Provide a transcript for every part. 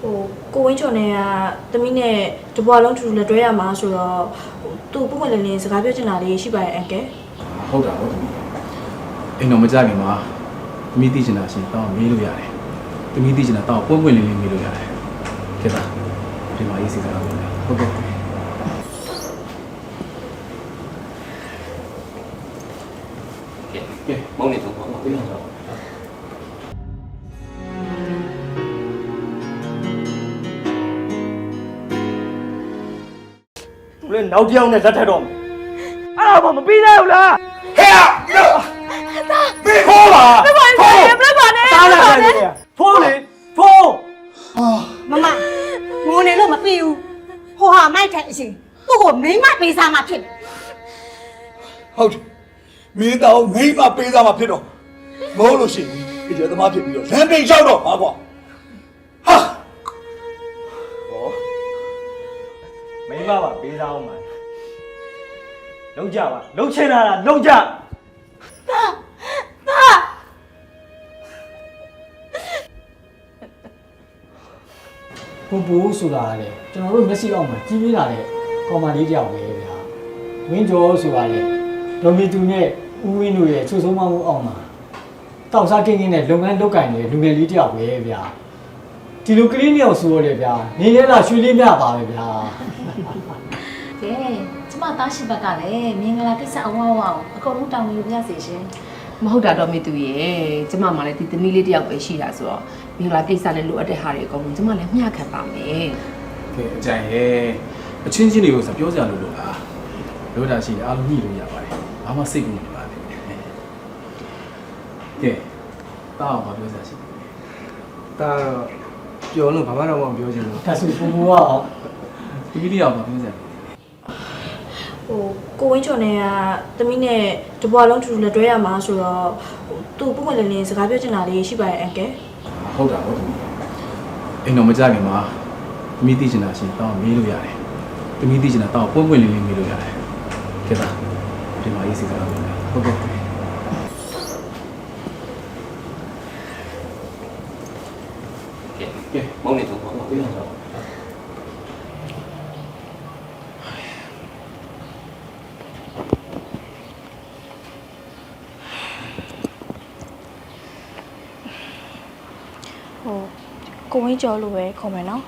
ဟိုကိုဝင်းချွန်နဲ့ကသမီးနဲ့တပွားလုံးထူထူလက်တွဲရမှာဆိုတော့ဟိုသူ့ပုံမှန်လေးလေးစကားပြောချင်တာလေးရှိပါတယ်အန်ကယ်ဟုတ်တာဟုတ်တယ်အိမ်တော်မကြခင်မှာသမီးသိချင်တာရှင်တောင်းမေးလို့ရတယ်သမီးသိချင်တာတောင်းပွင့်ပွင့်လင်းလင်းမေးလို့ရတယ်ခေတ္တဒီမှာရေးစီစကားပြောမယ်ဟုတ်ကဲ့ကဲမောင်းနေတော့ပါပြီးတော့ သူလည်းနောက်တစ်ယောက်နဲ့လက်ထပ်တော့မယ်အဲ့ဒါမှမပြီးနိုင်ဘူးလားဟဲ့ဘေးခေါ်ပါမပါနဲ့မပါနဲ့တားလာတယ်ဖိုးလေဖိုးမမငိုနေလို့မပြီးဘူးဟိုဟာမိုက်တဲ့အရှင်သူ့ကိုမိမပေးစားမှဖြစ်တယ်ဟုတ်တယ်မင်းတောင်မိမပေးစားမှာဖြစ်တော့မဟုတ်လို့ရှိရင်ဒီကျသမားဖြစ်ပြီးတော့လမ်းပိန်လျှောက်တော့ပါကွာဟာဟော မိမပါပေးစားအောင်ပါလုံးကြပါလုံးချင်တာလားလုံးကြဘိုးဘိုးဆိုတာလေကျွန်တော်တို့မျက်စိအောက်မှာကြီးပြင်းလာတဲ့ကောင်မလေးတယောက်ပဲဗျာဝင်းကျော်ဆိုတာလေဒေါ်မီတူနဲ့ဦးဝင်းတို့ရဲ့ချူဆုံးမမှုအောက်မှာတောက်စားကင်းကင်းနဲ့လုပ်ငန်းလုပ်ကင်နေတဲ့လူငယ်လေးတယောက်ပဲဗျာ ဒီလိုကလေးနှစ်ယောက်ဆိုရတယ်ဗျာနေလဲလားရွှေလေးမြပါပဲဗျာကဲကျမသားရှိဘက်ကလည်းမင်္ဂလာကိစ္စအဝဝအောင်အကုန်လုံးတောင်းယူပြရစီရှင်မဟုတ်တာတော့မေသူရဲ့ကျမမှလည်းဒီသမီးလေးတယောက်ပဲရှိတာဆိုတော့မင်္ဂလာကိစ္စနဲ့လိုအပ်တဲ့ဟာတွေအကုန်လုံးကျမလည်းမျှခံပါမယ်ကဲအကြံရဲ့အချင်းချင်းတွေကိုဆိုပြောစရာလိုလို့လားလိုတာရှိရင်အားလုံးညှိလို့ရပါတယ်ဘာမှစိတ်ကူမပါနဲ့ကဲတောင်းပါပြောစရာရှိတယ်ဒါတော့ ပြောလို့ဘာမှတော့မပြောချင်ဘူးဒါဆိုဘိုးဘိုးကသမီးလေးအောင်ပါပြောစရာဟိုကိုဝင်းချွန်နဲ့ကသမီးနဲ့တပွားလုံးထူထူလက်တွဲရမှာဆိုတော့ဟိုသူ့ပုံမှန်လေးလေးစကားပြောချင်တာလေးရှိပါတယ်အန်ကယ်ဟုတ်တာဟုတ်တယ်အိမ်တော်မကြခင်မှာသမီးသိချင်တာရှင်တောင်းမေးလို့ရတယ်သမီးသိချင်တာတောင်းပွင့်ပွင့်လင်းလင်းမေးလို့ရတယ်ခေတ္တဒီမှာရေးစီစကားပြောမယ်ဟုတ်ကဲ့ ကဲမောင်းနေတော့ပါပြီးတော့ဟိုကိုဝင်းကျော်လို့ပဲခေါ်မယ်နော်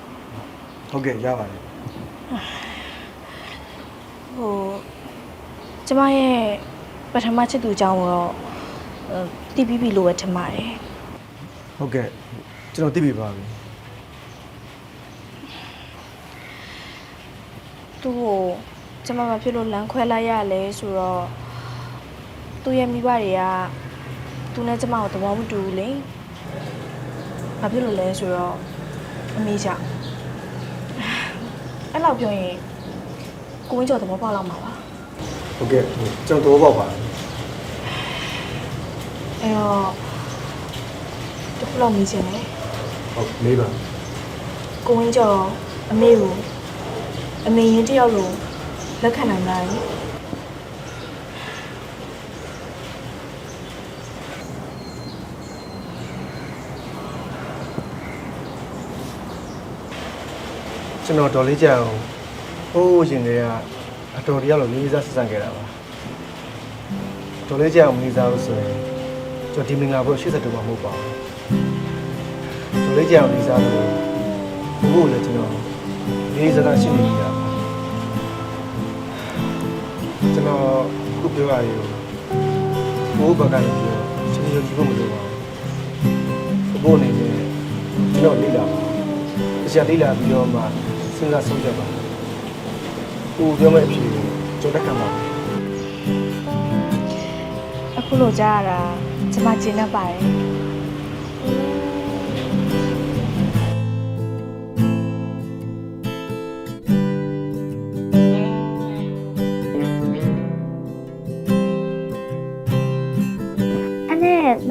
ဟုတ်ကဲ့ရပါတယ်ဟိုကျမရဲ့ပထမချစ်သူအကြောင်းကိုတော့ဟိုတီးပြီးပြီလို့ပဲထင်ပါတယ်ဟုတ်ကဲ့ကျွန်တော်သိပြီပါပြီ သူ့ကိုကျမမဖြစ်လို့လမ်းခွဲလိုက်ရလဲဆိုတော့သူ့ရဲ့မိဘတွေကသူနဲ့ကျမကိုသဘောမတူဘူးလေဘာဖြစ်လို့လဲဆိုတော့အမေကြောင့်အဲ့လောက်ပြောရင်ကိုဝင်းကျော်သဘောပေါက်လောက်မှာပါဟုတ်ကဲ့ကျွန်တော်တော့ပေါ့ပါအဲ့တော့တစ်ခုလောက်မေးချင်တယ်ဟုတ်မေးပါကိုဝင်းကျော်အမေကို အမေရင်တယောက်လိုလက်ခံနိုင်လားကျွန်တော်ဒေါ်လေးကြောင်ဟိုးရှင်တွေကအတော်တရားလို့လေးစားဆက်ဆံခဲ့တာပါဒေါ်လေးကြောင်မလေးစားလို့ဆိုရင်ကျွန်တော်ဒီမင်္ဂလာဘုရား82မှာမဟုတ်ပါဘူးဒေါ်လေးကြောင်လေးစားလို့ဘုရားလည်းကျွန်တော် လေးစားတာရှိနေကြပါကျွန်တော်ခုပြောရရင်ဘိုးဘက်ကလည်းပြောရှင်ရကြည့်ဖို့မလိုပါဘူးဘိုးအနေနဲ့ကျွန်တော်လေးလာပါတရားလေးလာပြီးတော့မှစဉ်းစားဆုံးဖြတ်ပါဟိုပြောမဲ့အဖြစ်ကျွန်တော်တက်ခံပါအခုလိုကြားရတာကျမကျင်းတတ်ပါတယ်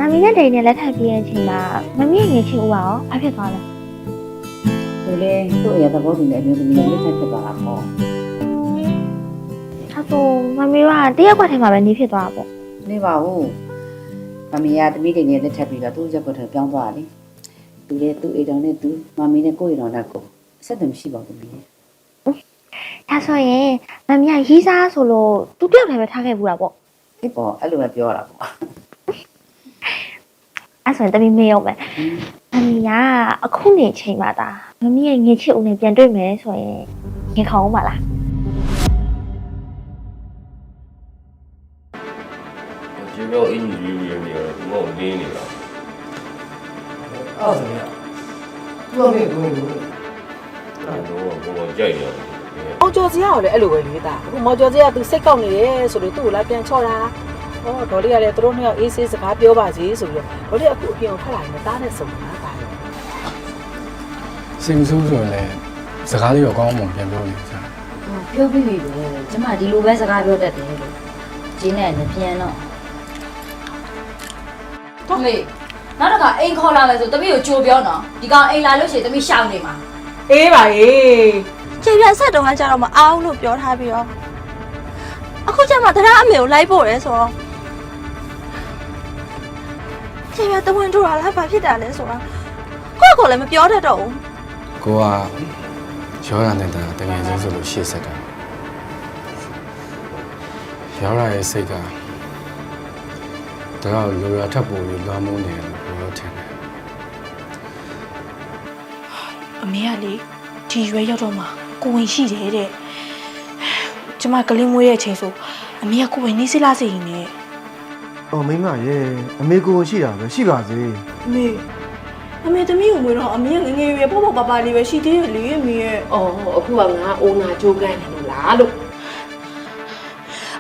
မမီနဲ့ဒိန်နဲ့လက်ထပ်ပြီးတဲ့အချိန်မှာမမီရဲ့ငယ်ချင်းဦးကရောဘာဖြစ်သွားလဲသူလေသူ့အရာသဘောတူတဲ့အမျိုးသမီးနဲ့လက်ထပ်ဖြစ်သွားတာပေါ့အဲဆိုမမီကတရက်ကွက်ထဲမှာပဲနေဖြစ်သွားတာပေါ့နေပါဘူးမမီးကတမီးတွေနဲ့လက်ထပ်ပြီးတော့သူ့ဇက်ကွက်ထဲပြောင်းသွားတယ်သူရဲ့သူ့အိမ်တော်နဲ့သူမမီနဲ့ကိုယ့်အိမ်တော်နဲ့ကိုအဆက်အသွယ်မရှိပါဘူးသမီးဒါဆိုရင်မမီးကရေးစားဆိုလို့သူတယောက်တည်းပဲထားခဲ့ဘူးတာပေါ့ဒီပေါ်အဲ့လိုပဲပြောတာပေါ့ အဲ့ဆိုရင်တမီးမေးအောင်မယ်မမီးကအခုနေချိန်မှာဒါမမီးရဲ့ငေချစ်ဦးနဲ့ပြန်တွေ့မယ်ဆိုရင်ငေခေါအောင်ပါလားကျေတော့အင်းကြီးကြီးရနေတော့ဘောလင်းနေတာအဲ့ဒါဆိုရင်သူ့အမေကိုကိုအဲ့တော့ဘောကြိုက်တယ်မောင်ကျော်စရာကိုလည်းအဲ့လိုပဲလေးတာအခုမောင်ကျော်စရာကသူစိတ်ကောက်နေတယ်ဆိုလို့သူ့ကိုလာပြန်ချော့တာ ဟောဒေါ်လေးကလည်းသူတို့နှစ်ယောက်အေးဆေးစကားပြောပါစေဆိုပြီးတော့ဒေါ်လေးကအခုအပြင်ကိုထွက်လာရင်တားနဲ့စုံတာတာရောစိတ်မဆိုးဆိုရင်လည်းစကားလေးတော့ကောင်းအောင်ပြန်ပြောနေကြတယ်ပြောပြီးပြီပဲကျမဒီလိုပဲစကားပြောတတ်တယ်လို့ကျင်းနဲ့လည်းပြန်တော့ဟုတ်လေနောက်တစ်ခါအိမ်ခေါ်လာမယ်ဆိုတမီးကိုကြိုပြောနော်ဒီကောင်အိမ်လာလို့ရှိရင်တမီးရှောင်းနေမှာအေးပါရေးခြေပြဆက်တုံးကကြတော့မအားဘူးလို့ပြောထားပြီးတော့အခုကျမှတရားအမေကိုလိုက်ဖို့ရဲဆိုတော့ ခြေပြတဝင်ထူတာလားဘာဖြစ်တာလဲဆိုတော့ကိုယ့်ကိုယ်လည်းမပြောတတ်တော့ဘူးကိုကရောရနေတာတကယ်ချင်းဆိုလို့ရှေ့ဆက်တာရောရရဲ့စိတ်ကတော့လိုရထပ်ပေါ်ပြီးလွှမ်းမိုးနေတယ်လို့ပြောထင်တယ်အမေကလေဒီရွယ်ရောက်တော့မှကိုဝင်ရှိတယ်တဲ့ကျမကလေးမွေးတဲ့အချိန်ဆိုအမေကကိုဝင်နေစလားစီနေ။ အော်မိမရဲ့အမေကိုရှိတာပဲရှိပါစေအမေအမေသမီးကိုမွေးတော့အမေကငယ်ငယ်ရွယ်ပေါ့ပေါ့ပါပါလေးပဲရှိသေးတယ်လေအမေရဲ့အော်အခုကငါအိုနာကြိုးကန်နေလို့လားလို့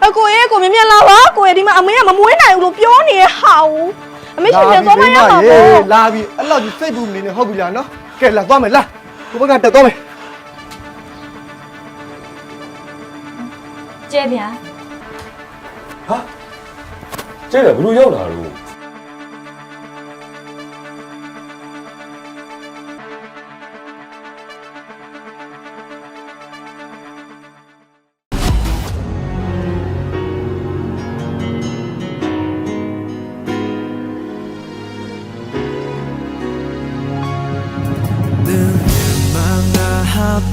အကိုရဲ့ကိုမြင်မြင်လာပါကိုရဲ့ဒီမှာအမေကမမွေးနိုင်ဘူးလို့ပြောနေတဲ့ဟာဦးအ။မေရှင်ပြန်သွားမရမှာပေါ့လာပြီအဲ့လောက်ကြီးစိတ်ပူမနေနဲ့ဟုတ်ပြီလားနော်။ကဲလာသွားမယ်လာ။ကိုဘက်ကတက်သွားမယ်ကျဲဗျာကျဲ တယ်ဘယ်လိုရောက်လာတော့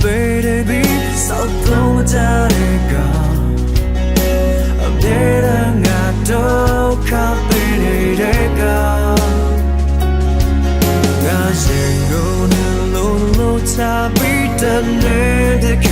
baby sao không cha để cả ở đây là ngã đâu